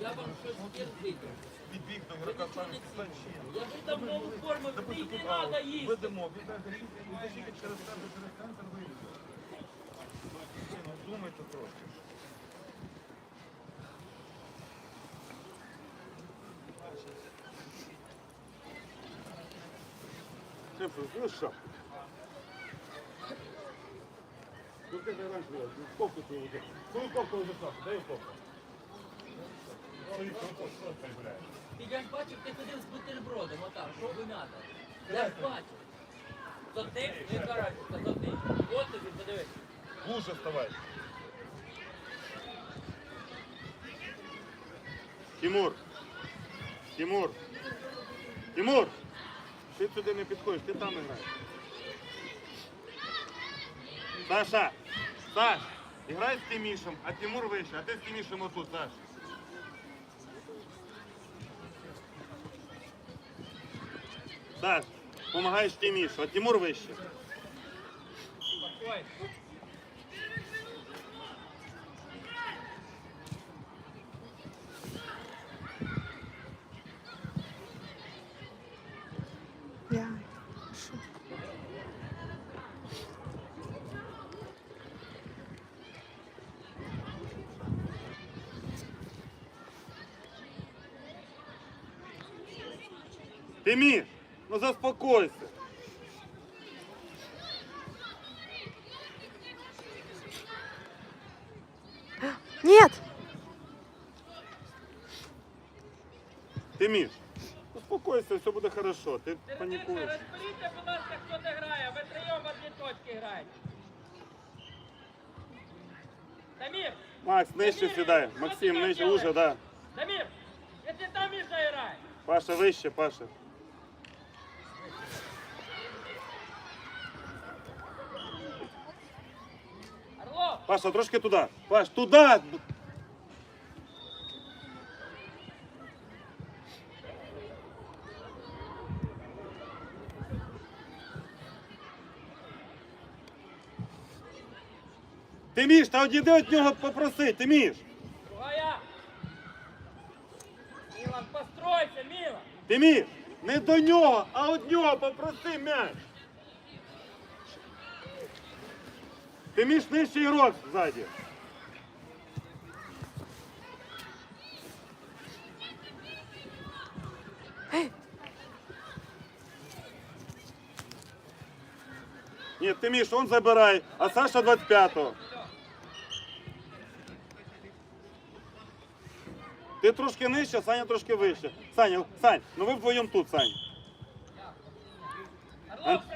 Я вам щось кирпити. Підбіг до станчі. Я вже давно оформив, ти не треба їсти. Віддайте рівня, і через тебе, через. Ну, думайте трошки. Ну що? Ну ти раніше було, кофту твою вже. Свою кофту вже сам, дай ти, я ж бачив, ти ходив з бутербродом, отак, що ви надо? Я ж бачив. То ти, не карачка, то ти. От тобі, подивись. Глуше вставай. Тимур! Тимур! Тимур! Ти сюди не підходиш, ти там граєш. Саша! Саш! играй с Тимішем, а Тимур вище, а ты с Тимишем Тимішем отут, Саш. Саш, помогаешь Тимішу, а Тимур вище. Спокойно. Тиміш, ну заспокойся. Нет! Тиміш, успокойся, все буде хорошо. Ти Ти панікуєш. розберіться, будь ласка, хто де грає. Ви трьом в одні точки граєте. Дамір, Макс, нижче сідай. Максим, нижче, уже, да. Дамір, якщо там Міша грає. Паша вище, Паша. Паша, трошки туди. Паш, туди. Тиміш, та одійди від нього попроси, Тиміш. Другая. Мілан, постройся, Мілан. Тиміш, не до нього, а від нього попроси м'яч. Тиміш нижче ігрок ззаді. Ні, Тиміш, он забирай, а Саша 25-го. Ти трошки нижче, Саня трошки вище. Саня, Сань, ну ви вдвоєм тут, Сань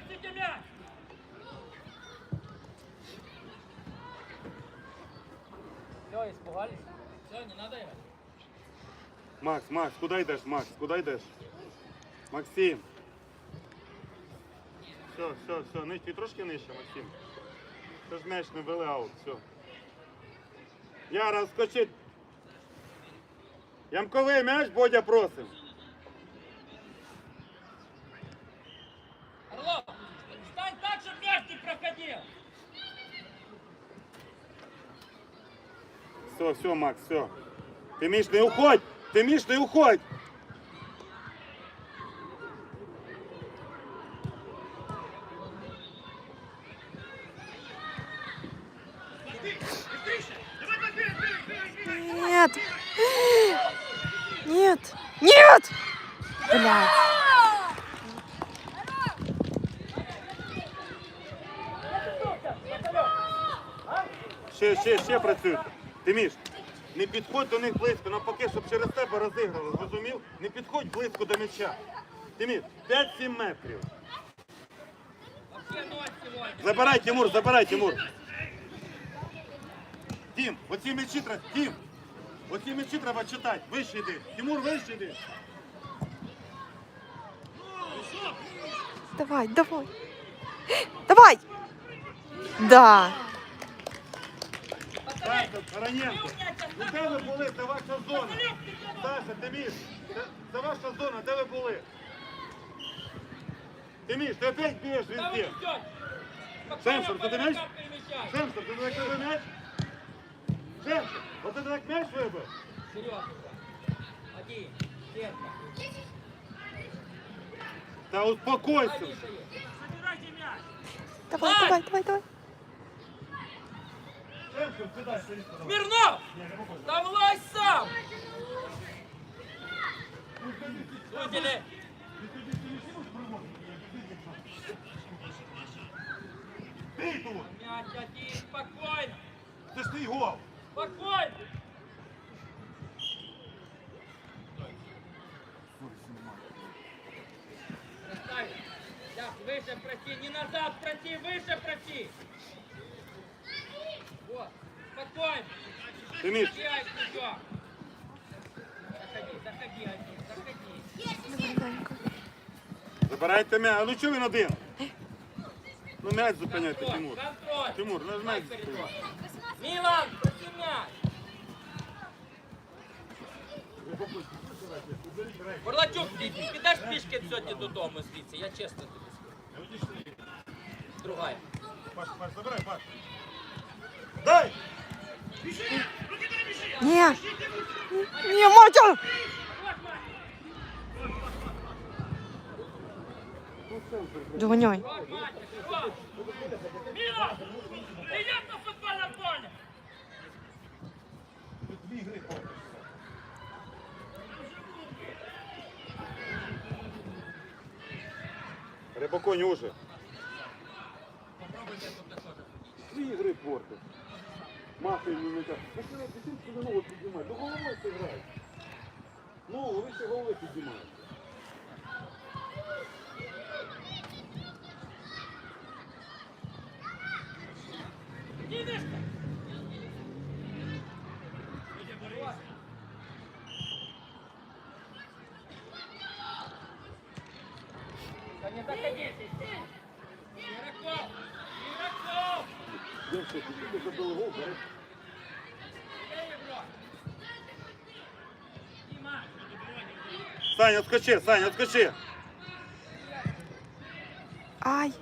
хотите мяч. Все, испугались? Все, не надо играть? Макс, Макс, куди йдеш, Макс? Куда йдеш? Максим. Все, все, все, нижче, трошки нижче, Максим. Це ж м'яч не вели аут, все. Яра, скочить. Ямковий м'яч, Бодя просим. Все, все, Макс, все. Ти міш, не уходь! Ти міш, не уходь! Нет! Нет! Нет! Блядь! Ще, ще, ще працюйте. Ти міш, не підходь до них близько, навпаки, щоб через тебе розіграли, зрозумів? Не підходь близько до м'яча. Ти міш, 5-7 метрів. Забирай, Тимур, забирай, Тимур. Тім, оці м'ячі треба, Тім, оці м'ячі треба читати. Вище йди. Тимур, вище йди. Давай, давай! Давай! Да! Ну де ви були? Це ваша зона. Саша, Тиміш, це, це ваша зона, де ви були? Тиміш, ти опять б'єш Куда вы везде. идете? Сенсор, Спокойно ты дымишь? по игрокам перемещай. Сенсор, ти закрив м'яч? Шевчик, оце ти так м'яч вибив? Вперед. Один. Сетка. Та успокойся. Один вже. стоит. Давай, давай, давай, давай. Смирнов! Там лазь. Сам! Выдели! Ты тут! Мяч один, спокойно! Ты твій гол! М'яч. А ну чого він один? Ну м'яч зупиняйте, Тимур. Тимур, ну, знаєш, коридор. Милан, проти мяч! Горлачук, ти підеш пішки сьогодні додому звідси, я чесно тобі скажу. Другая. Паш, Паш, забирай, Паш. Дай! Не. Не, Матя. Поки. Рибаконь уже. Дві гри портить. Мафія не. Ну що ти тим, що ногу піднімай? До голови ти грай. Ну, ви ще голови піднімаєте. Динышка! Да не заходи! Игроков! Игроков! Я все, ти тільки забили гол, бери. Бей его! Дима! Саня, отскочи, Саня, отскочи. Ай.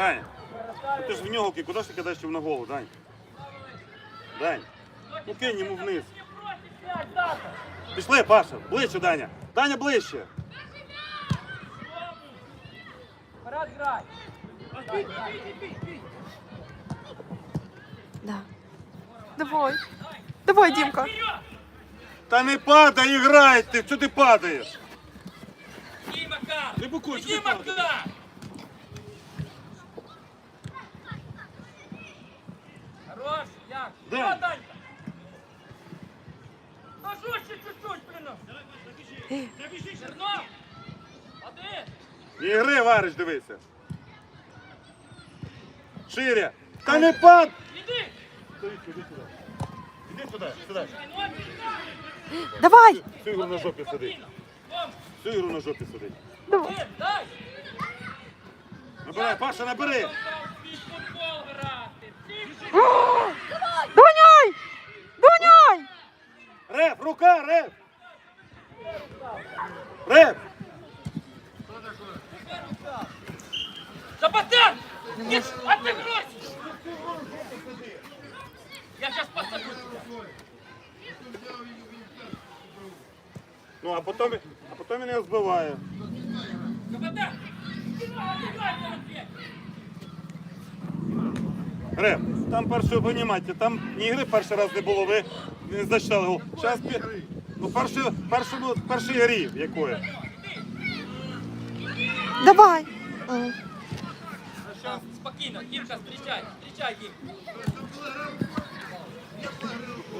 Даня, ну ти ж в нього, ки- куди ж ти кидаєш йому на голову, Дань? Дань, ну кинь йому вниз. Не бросить мяч, Даша! Пішли, Паша, ближче, Даня. Даня, ближче. Пора играть. Да. Давай. Давай, Димка. Вперед! Та не падай, грай ти, що ти падаєш? Иди, Макар! Ты быкуй, Иди, что ты Вариш, дивися. Шире. Та не пад! Іди сюди. Іди сюди, сюди. Ну! Давай. Всю ігру на жопі сидить. Всю ігру на жопі сидить. Давай. дай! Набирай, Паша, набери. Догоняй. Догоняй. Реф, рука, реф. Реф. Запотар! Нет, отыграйся! Я сейчас посажу. Ну, а потім, а збиває. Запотар! Отыграйся, Матвей! Реф, там перше, понімайте, там ні гри перший раз не було, ви не зачитали гол. Зараз, ну, перший, першому, першій грі якої. Давай. Сейчас, спокойно, Димка, встречай, встречай, Дим.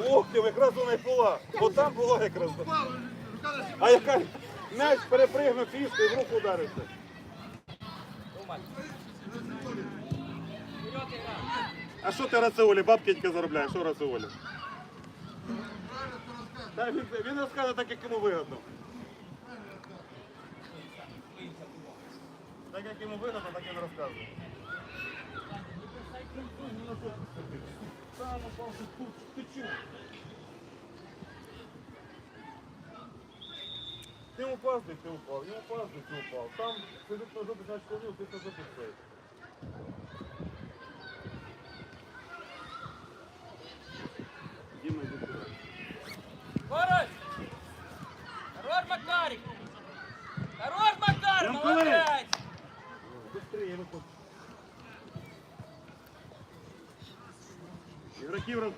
Ох ти, якраз вона й була. От там була якраз. А яка м'яч перепригнув фішку і в руку ударився. Думай. Вперед игра. А що ти Рацеолі, бабки тільки заробляєш, що Рацеолі? Та він, він розкаже так, як йому вигодно. Так як йому вигодно, так він розказує. Там упав, ти чув? Ти упав, ти упав, я упав, ти упав. Там сидить на жопі, значить, ти на жопі стоїть. Діма, йди сюди. Скорость! Хорош, Макарик! Хорош, Макар! Прям Молодец! Быстрее виходь.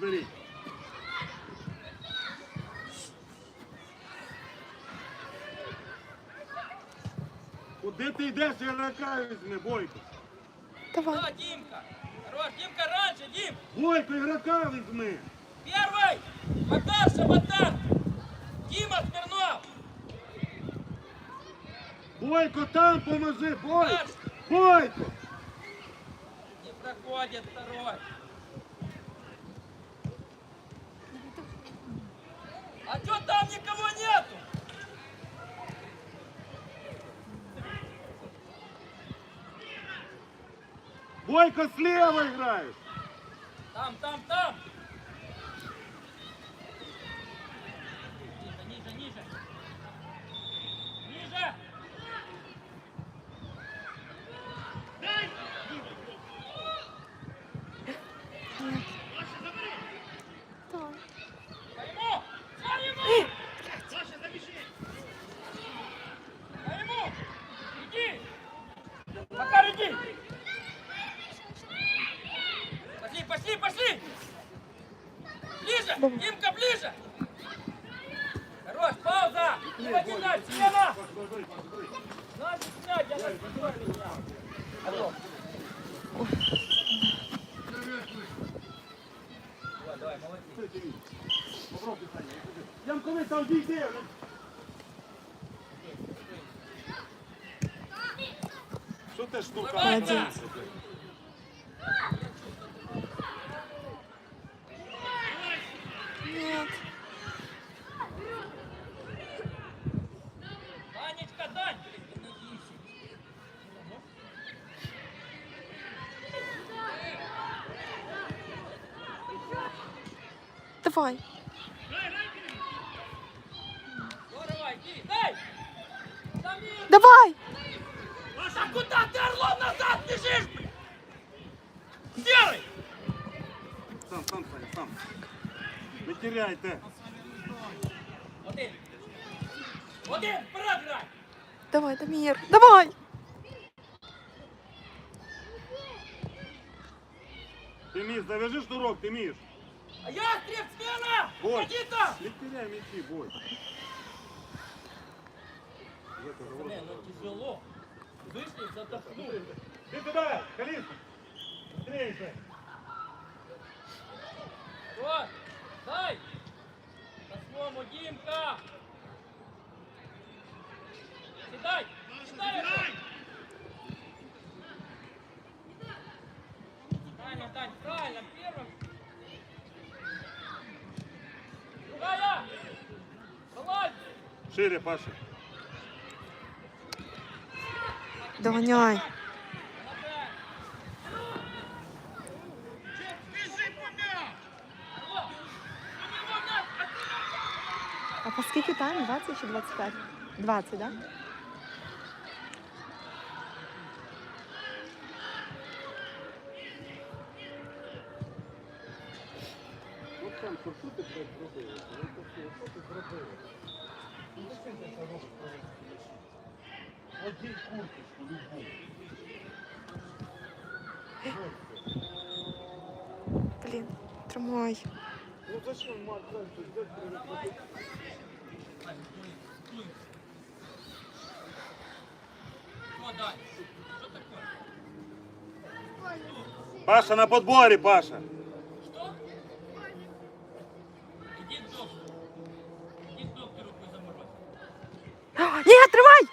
Розберіть. Куди ти йдеш, ігрока візьми, Бойко? Давай. Да, Димка! Хорош, Димка, раньше, Дим! Бойко, ігрока візьми. Первый! Макар, Шабатар! Дима Смирнов! Бойко, там поможи, Бойко. Бойко. Не проходит второй! А что там никого нету? Бойко, слева граєш. Там, там, там! Що ти штука? Нет. Анечка, Дань! Давай. Здорово, иди, дай! Самир! Давай. А куда ты орлом назад бежишь? Серый! Сам, сам, Саня, сам. Не теряйте. Один! Один, вперед играй! Давай, Дамир. Давай. Ти міш, завяжи шнурок, ти міш. А я стреп смена! Бой. Не теряй мячи, бой. Пацаны, ну тяжело. Вышли, задохнули. Ти туди, Каліска. Быстрее, Жень. Вот, дай! По-своему, Димка! Кидай! Кидай! Правильно, Тань, правильно, первым. Другая! Шире, Паша. Мяч! А по скільки тайм? 20 чи 25? 20, да? От там, що ти блядь, Одень курточку любую. Блин, трамвай. Ну зачем Марк Паша на подборе, Паша. Что? Иди к доктору. Иди к доктору, пусть заморозит. А, не, отрывай!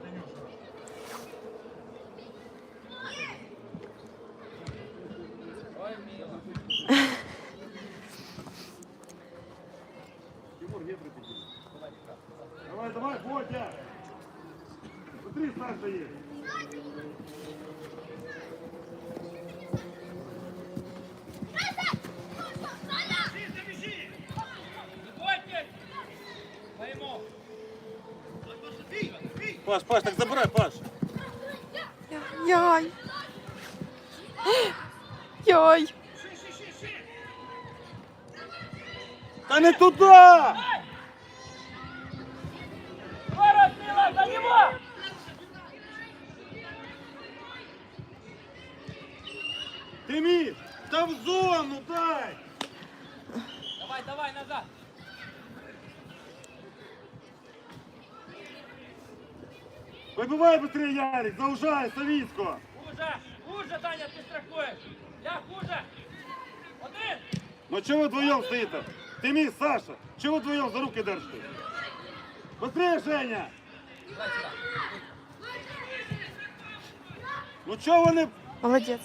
Паш, Паш, так забирай, Паш. Яй. Яй. Та не туди! Ворот, Мила, за него! Тиміш, та в зону дай! Давай, давай, назад! Вибивай быстрее, Ярик, заужай, Савіцько! Хуже! Хуже, Таня, ти страхуєш! Я хуже! Один! Ну чого ви вдвоєм стоїте? Тиміш, Саша, чого ви вдвоєм за руки держите? Быстрее, Женя! Давай сюда. Ну чого вони... Молодець.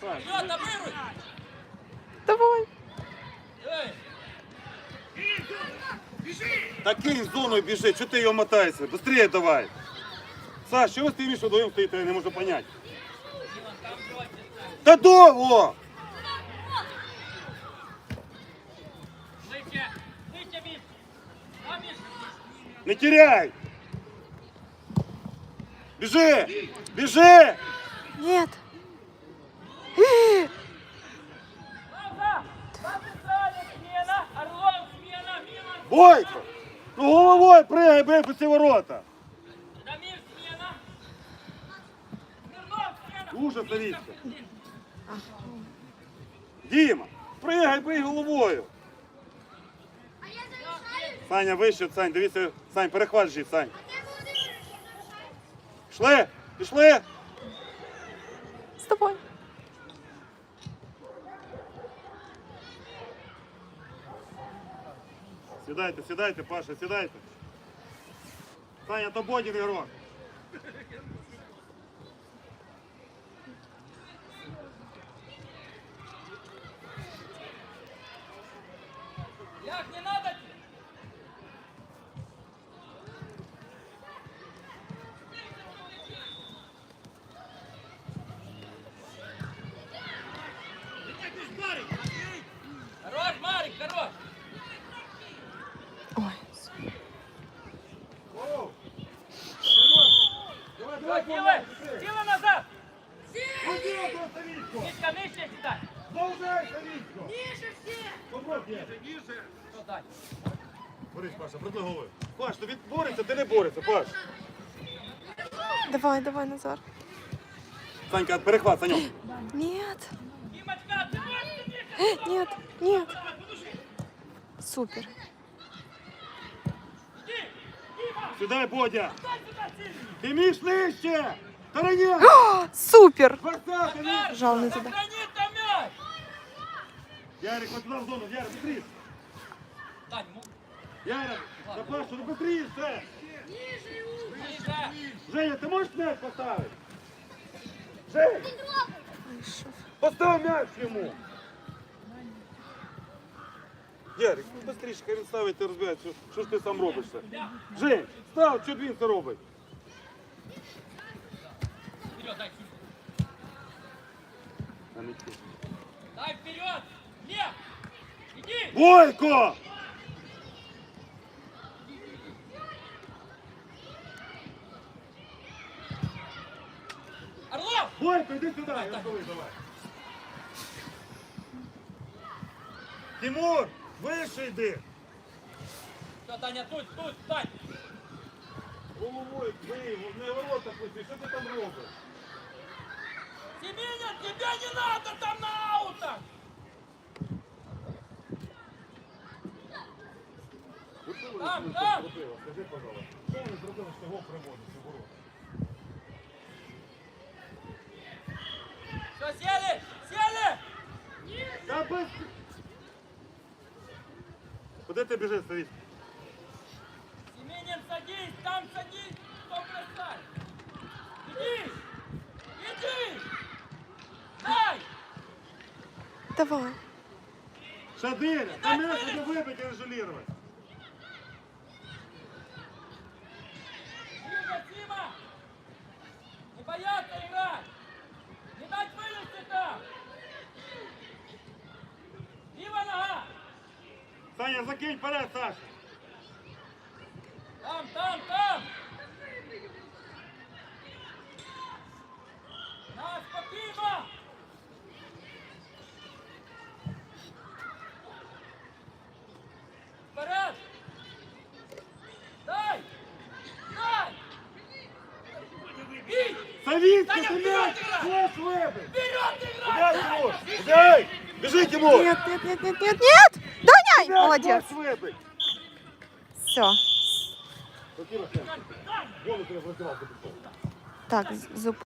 Саш, Вперед, обыгрывай! Давай. Эй! такий зоною біжи, чого ти його мотаєшся? Быстрее давай! Саш, чого з Тимішем вдвоєм стоїте, я не можу бросится! Та довго! Не теряй! Біжи! Біжи! Нет. Милан! Бойко! Ну головою пригай, бей по ці ворота! Ужас, Савіцька! Діма, пригай, бий головою! Саня, вище, Сань, дивіться, Сань, перехват Сань. Пішли, пішли! З тобою. Сідайте, сідайте, Паша, сідайте. Саня, то бодін ігрок. Паш. Давай, давай, Назар. Санька, перехват, Санек. Нет. Нет, нет. Супер. Сюда, Бодя. Ты Миш нижче. Стороне. Супер. Жал на тебя. Ярик, вот туда в зону. Ярик, быстрее. Ну. Ярик, на Пашу, ну быстрее, Женя, ти можеш м'яч поставити? Жень, Вийшов. постав м'яч йому! Ярик, ну быстріше, хай він ставить і розбиває, що, що ж ти сам робиш це? Жень, став, що він це робить? Вперед, дай сюда! А не ті. Дай вперед! Лев! Иди! Бойко! Іди сюди, я готовий, давай. Тимур, вище йди. Все, Таня, тут, тут, Тань! Головою бий, не ворота пусти, що ти там робиш? Семеня, тебе не надо там на аутах! Там, там! Скажи, пожалуйста, що вони зробили, що його приводить у ворота? близько. Куди ти біжиш, Савіць? Семенин, садись, там садись, кто бросай. Иди, иди. Дай. Давай. Шадиря, та м'яч буде вибити і режулювати. Сима, Сима. Не бояться Саня, закинь вперед, Саша. Там, там, там. На, спокійно. Вперед. Дай. Дай. Бій. Савіцька, Саня, ти вперед м'яч! играй! Флеш вибив! Вперед играй. М'яч, Тимур! Дай! Біжи, Тимур! Нет, нет, нет, нет, нет, нет! Доняй! М'яч, Молодец. Все. Так, зуб.